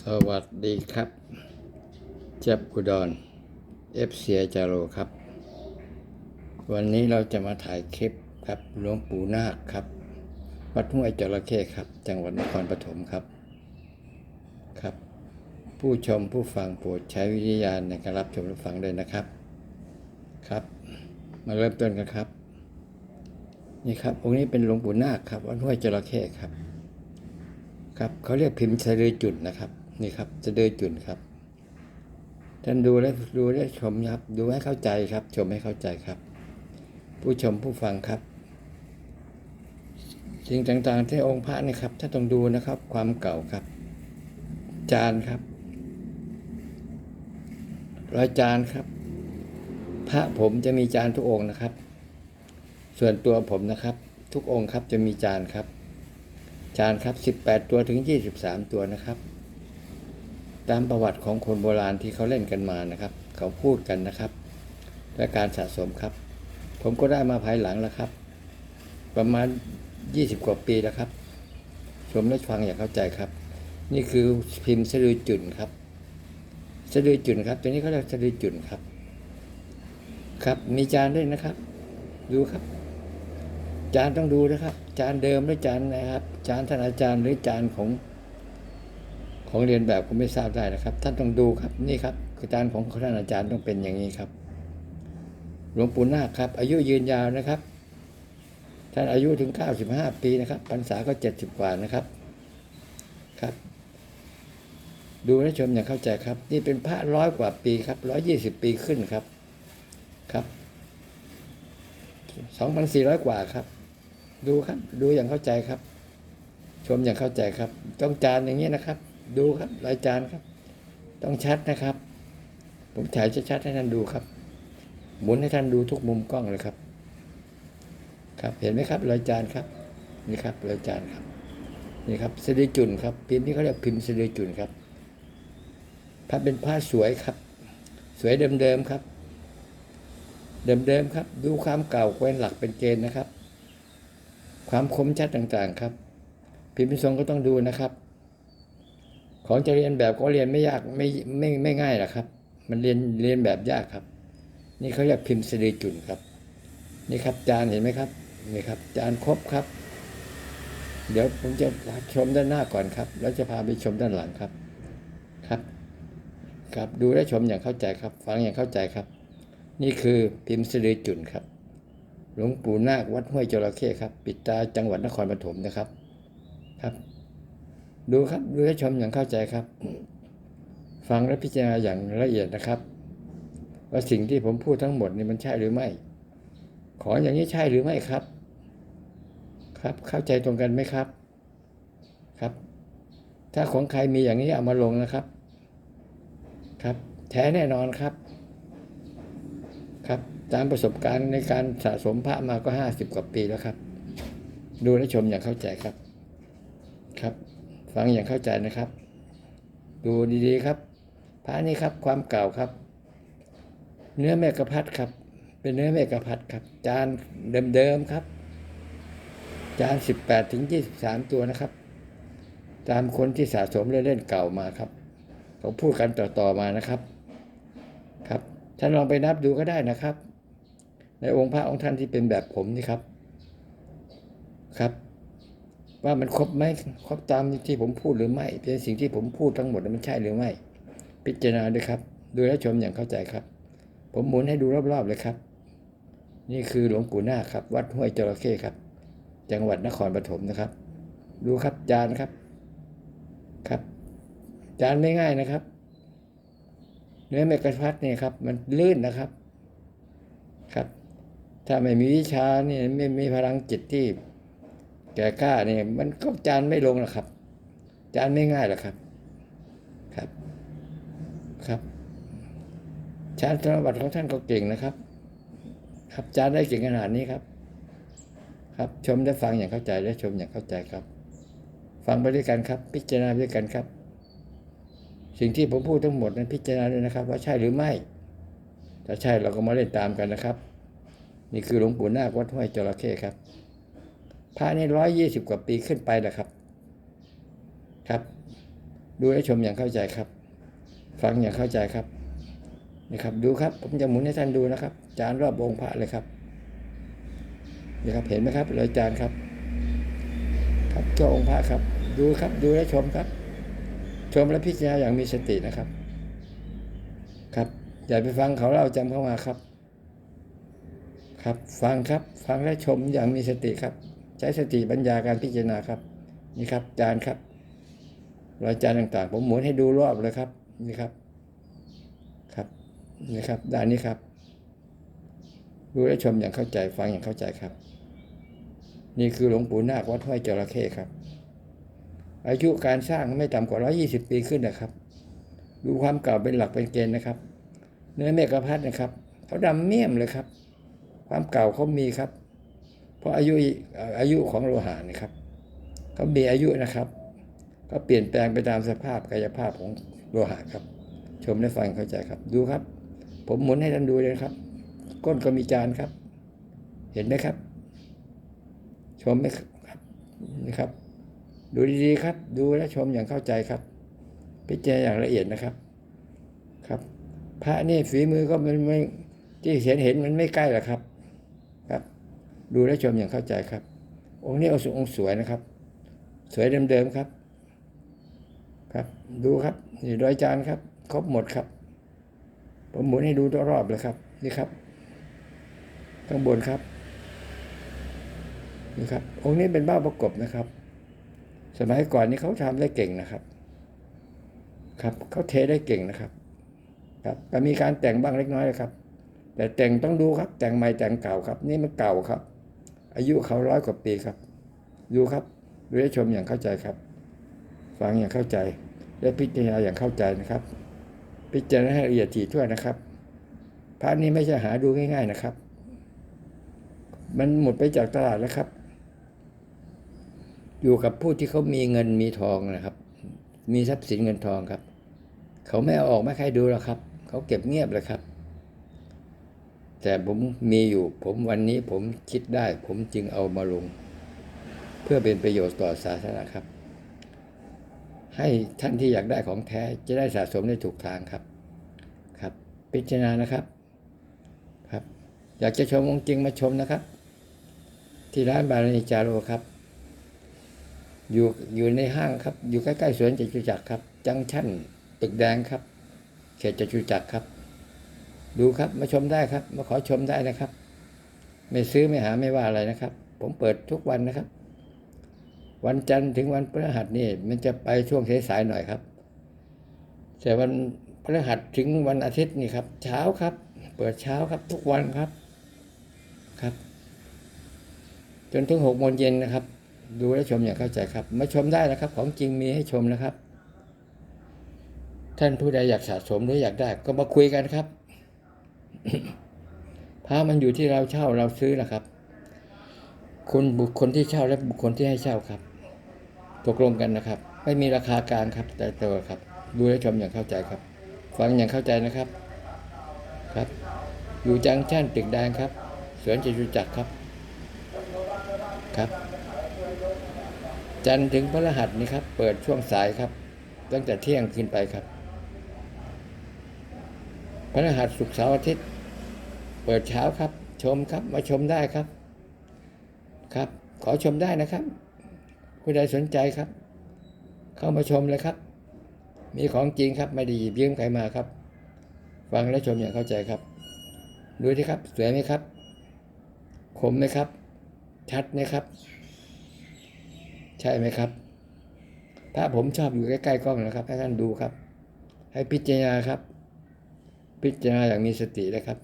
สวัสดีครับ เจ็บอุดรเอฟเสียจาโรครับ วันนี้เราจะมาถ่ายคลิปครับหลวงปู่นาคครับ วัดห้วยจระเข้ครับ จังหวัดนครปฐมครับครับ ผู้ชมผู้ฟังโปรดใช้วิทยาณในการรับชมรับฟังด้วยนะครับครับ มาเริ่มต้นกันครับ นี่ครับองค์นี้เป็นหลวงปู่นาคครับวัดห้วยจระเข้ครับครับเขาเรียกพิมพ์สะดือจุดนะครับ นี่ครับสะเดือจุดครับ ท่านดูและดูและชมครับ ดูให้เข้าใจครับ ชมให้เข้าใจครับ ผู้ชมผู้ฟังครับสิ่งต่างๆ ที่องค์พระนี่ครับถ้านต้องดูนะครับ ความเก่าครับ จานครับรอยจานครับ พระผมจะมีจานทุกองค์นะครับ ส่วนตัวผมนะครับ ทุกองค์ครับจะมีจานครับ จานครับ 18 ตัวถึง 23 ตัวนะครับ ตามประวัติของคนโบราณที่เขาเล่นกันมานะครับ เขาพูดกันนะครับ และการสะสมครับ ผมก็ได้มาภายหลังแล้วครับ ประมาณ 20 กว่าปีแล้วครับ ชมและฟังอย่างเข้าใจครับ นี่คือพิมพ์สะดือจุนครับสะดือจุนครับ ตัวนี้เขาเรียกสะดือจุนครับ ครับมีจานด้วยนะครับ ดูครับ จานต้องดูนะครับ จานเดิมหรือจานนะครับ จานท่านอาจารย์หรือจานของ ของเรียนแบบก็ไม่ทราบได้นะครับ ท่านต้องดูครับนี่ครับจานของท่านอาจารย์ต้องเป็นอย่างนี้ครับ หลวงปู่นาคครับ อายุยืนยาวนะครับ ท่านอายุถึง 95 ปีนะครับพรรษาก็ 70 กว่านะครับครับ ดูและชมอย่างเข้าใจครับ นี่เป็นพระร้อยกว่าปีครับร้อยยี่สิบปีขึ้นครับครับสองพันสี่ร้อยกว่าครับ ดูครับ ดูอย่างเข้าใจครับ ชมอย่างเข้าใจครับ ต้องจานอย่างนี้นะครับ ดูครับรายจานครับ ต้องชัดนะครับ ผมถ่ายชัดๆให้ท่านดูครับ หมุนให้ท่านดูทุกมุมกล้องเลยครับ ครับเห็นไหมครับรายจานครับ นี่ครับรายจานครับนี่ครับสะดือจุนครับ พิมพ์นี้เขาเรียกพิมพ์สะดือจุนครับพระเป็นผ้าสวยครับ สวยเดิมๆครับ เดิมๆครับ ดูความเก่าเป็นหลักเป็นเกณฑ์นะครับ ความคมชัดต่างๆครับ พิมพ์ทรงก็ต้องดูนะครับ ของจะเรียนแบบก็เรียนไม่ยากไม่ไม่ไม่ง่ายหรอกครับ มันเรียนเรียนแบบยากครับ นี่เขาเรียกพิมพ์สะดือจุนครับ นี่ครับจานเห็นไหมครับนี่ครับ จานครบครับ เดี๋ยวผมจะชมด้านหน้าก่อนครับ แล้วจะพาไปชมด้านหลังครับครับ ครับดูและชมอย่างเข้าใจครับ ฟังอย่างเข้าใจครับ นี่คือพิมพ์สะดือจุนครับหลวงปู่นาควัดห้วยจระเข้ครับ ปิดตาจังหวัดนครปฐมนะครับ ครับ ดูครับดูและชมอย่างเข้าใจครับ ฟังและพิจารณาอย่างละเอียดนะครับ ว่าสิ่งที่ผมพูดทั้งหมดนี่มันใช่หรือไม่ ขออย่างนี้ใช่หรือไม่ครับ ครับเข้าใจตรงกันไหมครับ ครับ ถ้าของใครมีอย่างนี้เอามาลงนะครับ ครับ แท้แน่นอนครับ ครับตามประสบการณ์ในการสะสมพระมาก็ห้าสิบกว่าปีแล้วครับ ดูและชมอย่างเข้าใจครับครับ ฟังอย่างเข้าใจนะครับ ดูดีๆครับพระนี่ครับความเก่าครับ เนื้อแม่กระพัดครับ เป็นเนื้อแม่กระพัดครับ จานเดิมๆครับ จานสิบแปดถึงยี่สิบสามตัวนะครับ ตามคนที่สะสมเล่นๆเก่ามาครับเขาพูดกันต่อๆมานะครับ ครับท่านลองไปนับดูก็ได้นะครับ ในองค์พระองค์ท่านที่เป็นแบบผมนี่ครับครับ ว่ามันครบไหมครบตามที่ผมพูดหรือไม่เป็นสิ่งที่ผมพูดทั้งหมดมันใช่หรือไม่ พิจารณาด้วยครับ ดูและชมอย่างเข้าใจครับ ผมหมุนให้ดูรอบๆเลยครับ นี่คือหลวงปู่นาคครับ วัดห้วยจระเข้ครับ จังหวัดนครปฐมนะครับ ดูครับจานครับครับ จานไม่ง่ายนะครับ เนื้อเมกะพัดเนี่ยครับ มันลื่นนะครับ ครับ ถ้าไม่มีวิชาเนี่ไม่มีพลังจิตที่ แก่กล้าเนี่ยมันก็จานไม่ลงหรอกครับ จานไม่ง่ายหรอกครับ ครับ ครับชาญธนบัตรของท่านก็เก่งนะครับ ครับจานได้เก่งขนาดนี้ครับ ครับชมได้ฟังอย่างเข้าใจและชมอย่างเข้าใจครับ ฟังไปด้วยกันครับ พิจารณาด้วยกันครับ สิ่งที่ผมพูดทั้งหมดนั้นพิจารณาด้วยนะครับ ว่าใช่หรือไม่ ถ้าใช่เราก็มาเล่นตามกันนะครับ นี่คือหลวงปู่นาควัดห้วยจระเข้ครับ พระนี่ร้อยยี่สิบกว่าปีขึ้นไปแหละครับ ครับ ดูและชมอย่างเข้าใจครับ ฟังอย่างเข้าใจครับนี่ครับ ดูครับ ผมจะหมุนให้ท่านดูนะครับ จานรอบองค์พระเลยครับนี่ครับเห็นไหมครับรอยจานครับ ครับเจ้าองค์พระครับ ดูครับ ดูและชมครับ ชมและพิจารณาอย่างมีสตินะครับ ครับ อย่าไปฟังเขาเล่าจำเข้ามาครับ ครับ ฟังครับ ฟังและชมอย่างมีสติครับ ช้สติปัญญาการพิจารณาครับ นี่ครับจานครับรอยจานต่างๆ ผมหมุนให้ดูรอบเลยครับ นี่ครับ ครับนี่ครับด้านนี้ครับดูและชมอย่างเข้าใจฟังอย่างเข้าใจครับ นี่คือหลวงปู่นาควัดห้วยจระเข้ครับ อายุการสร้างไม่ต่ำกว่า120ปีขึ้นนะครับ ดูความเก่าเป็นหลักเป็นเกณฑ์นะครับ เนื้อเมฆพัดนะครับเขาดำเมี่ยมเลยครับ ความเก่าเขามีครับ เพราะอายุอายุของโลหะนะครับเขามีอายุนะครับ ก็เปลี่ยนแปลงไปตามสภาพกายภาพของโลหะครับ ชมและฟังเข้าใจครับ ดูครับ ผมหมุนให้ท่านดูเลยครับ ก้นก็มีจานครับ เห็นไหมครับ ชมไหมครับนี่ครับ ดูดีๆครับ ดูและชมอย่างเข้าใจครับ พิจารณาอย่างละเอียดนะครับครับ พระนี่ฝีมือก็มันไม่ที่เห็นเห็นมันไม่ใกล้หรอกครับ ดูและชมอย่างเข้าใจครับ องค์นี้องค์สวยนะครับ สวยเดิมๆครับ ครับ ดูครับนี่รอยจานครับ ครบหมดครับ ผมหมุนให้ดูรอบๆเลยครับ นี่ครับข้างบนครับนี่ครับ องค์นี้เป็นบ้าประกบนะครับ สมัยก่อนนี่เขาทำได้เก่งนะครับ ครับเขาเทได้เก่งนะครับ ครับแต่มีการแต่งบ้างเล็กน้อยนะครับ แต่แต่งต้องดูครับ แต่งใหม่แต่งเก่าครับ นี่มันเก่าครับ อายุเขาร้อยกว่าปีครับ ดูครับดูได้ชมอย่างเข้าใจครับ ฟังอย่างเข้าใจ และพิจารณาอย่างเข้าใจนะครับ พิจารณาให้ละเอียดถี่ถ้วนนะครับ พระนี้ไม่ใช่หาดูง่ายๆนะครับ มันหมดไปจากตลาดแล้วครับ อยู่กับผู้ที่เขามีเงินมีทองนะครับ มีทรัพย์สินเงินทองครับ เขาไม่เอาออกไม่ใครดูหรอกครับ เขาเก็บเงียบเลยครับ แต่ผมมีอยู่ผมวันนี้ผมคิดได้ ผมจึงเอามาลง เพื่อเป็นประโยชน์ต่อสาธารณะครับ ให้ท่านที่อยากได้ของแท้จะได้สะสมได้ถูกทางครับ ครับ พิจารณานะครับครับ อยากจะชมองจริงมาชมนะครับ ที่ร้านบารานีจาโรครับ อยู่อยู่ในห้างครับ อยู่ใกล้ๆสวนจตุจักรครับ จังชั่นตึกแดงครับ เขตจตุจักรครับ ดูครับ มาชมได้ครับ มาขอชมได้นะครับ ไม่ซื้อไม่หาไม่ว่าอะไรนะครับ ผมเปิดทุกวันนะครับ วันจันทร์ถึงวันพฤหัสนี่ มันจะไปช่วงสายๆหน่อยครับ แต่วันพฤหัสถึงวันอาทิตย์นี่ครับ เช้าครับ เปิดเช้าครับ ทุกวันครับครับ จนถึงหกโมงเย็นนะครับ ดูและชมอย่างเข้าใจครับ มาชมได้นะครับ ของจริงมีให้ชมนะครับ ท่านผู้ใดอยากสะสมหรืออยากได้ก็มาคุยกันครับ พระมันอยู่ที่เราเช่าเราซื้อนะครับ คุณบุคคลที่เช่าและบุคคลที่ให้เช่าครับ ตกลงกันนะครับ ไม่มีราคากลางครับ แต่ตัวครับ ดูและชมอย่างเข้าใจครับ ฟังอย่างเข้าใจนะครับ ครับ อยู่จังชั่นตึกแดงครับสวนจตุจักรครับ ครับ จันทร์ถึงพฤหัสนี่ครับ เปิดช่วงสายครับ ตั้งแต่เที่ยงขึ้นไปครับพฤหัสศุกร์เสาร์อาทิตย์ เปิดเช้าครับ ชมครับมาชมได้ครับ ครับ ขอชมได้นะครับ ผู้ใดสนใจครับ เข้ามาชมเลยครับ มีของจริงครับไม่ได้หยิบยืมใครมาครับ ฟังและชมอย่างเข้าใจครับ ดูที่ครับ สวยไหมครับ คมไหมครับ ชัดไหมครับ ใช่ไหมครับ ถ้าผมชอบอยู่ใกล้ๆกล้องนะครับ ให้ท่านดูครับ ให้พิจารณาครับ พิจารณาอย่างมีสตินะครับ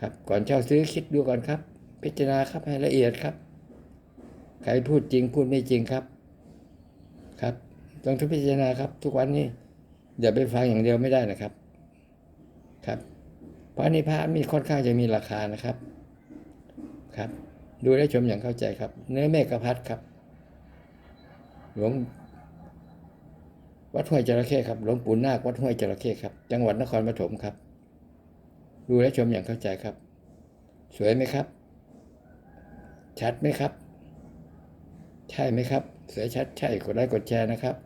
ครับก่อนเช่าซื้อคิดดูก่อนครับ พิจารณาครับให้ละเอียดครับ ใครพูดจริงพูดไม่จริงครับ ครับต้องทุกพิจารณาครับ ทุกวันนี้อย่าไปฟังอย่างเดียวไม่ได้นะครับ ครับ เพราะนี่พระมีค่อนข้างจะมีราคานะครับ ครับ ดูและชมอย่างเข้าใจครับ เนื้อเมฆพัดครับ หลวงวัดห้วยจระเข้ครับหลวงปู่นาควัดห้วยจระเข้ครับ จังหวัดนครปฐมครับ ดูและชมอย่างเข้าใจครับ สวยไหมครับ ชัดไหมครับ ใช่ไหมครับสวยชัดใช่กดไลค์กดแชร์นะครับ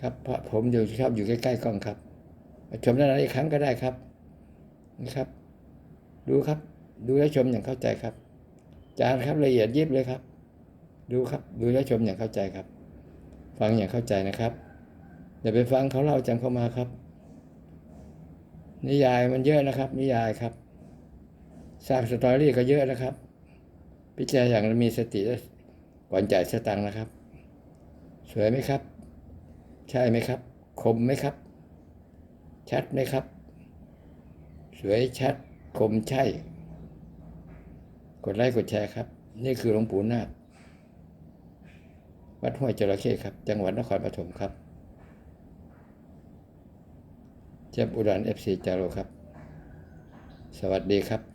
ครับเพราะผมอยู่ชอบอยู่ใกล้ๆกล้องครับมาชมนานๆอีกครั้งก็ได้ครับนะครับ ดูครับ ดูและชมอย่างเข้าใจครับ จานครับละเอียดยิบเลยครับ ดูครับ ดูและชมอย่างเข้าใจครับ ฟังอย่างเข้าใจนะครับอย่าไปฟังเขาเล่าจำเข้ามาครับ นิยายมันเยอะนะครับ นิยายครับสร้างสตอรี่ก็เยอะนะครับ พิจารณาอย่างมีสติและก่อนจ่ายสตังค์นะครับ สวยไหมครับ ใช่ไหมครับ คมไหมครับ ชัดไหมครับ สวยชัด คมใช่ กดไลค์กดแชร์ครับ นี่คือหลวงปู่นาควัดห้วยจระเข้ครับ จังหวัดนครปฐมครับ เจ็บอุดรเอฟซีจาโรครับ สวัสดีครับ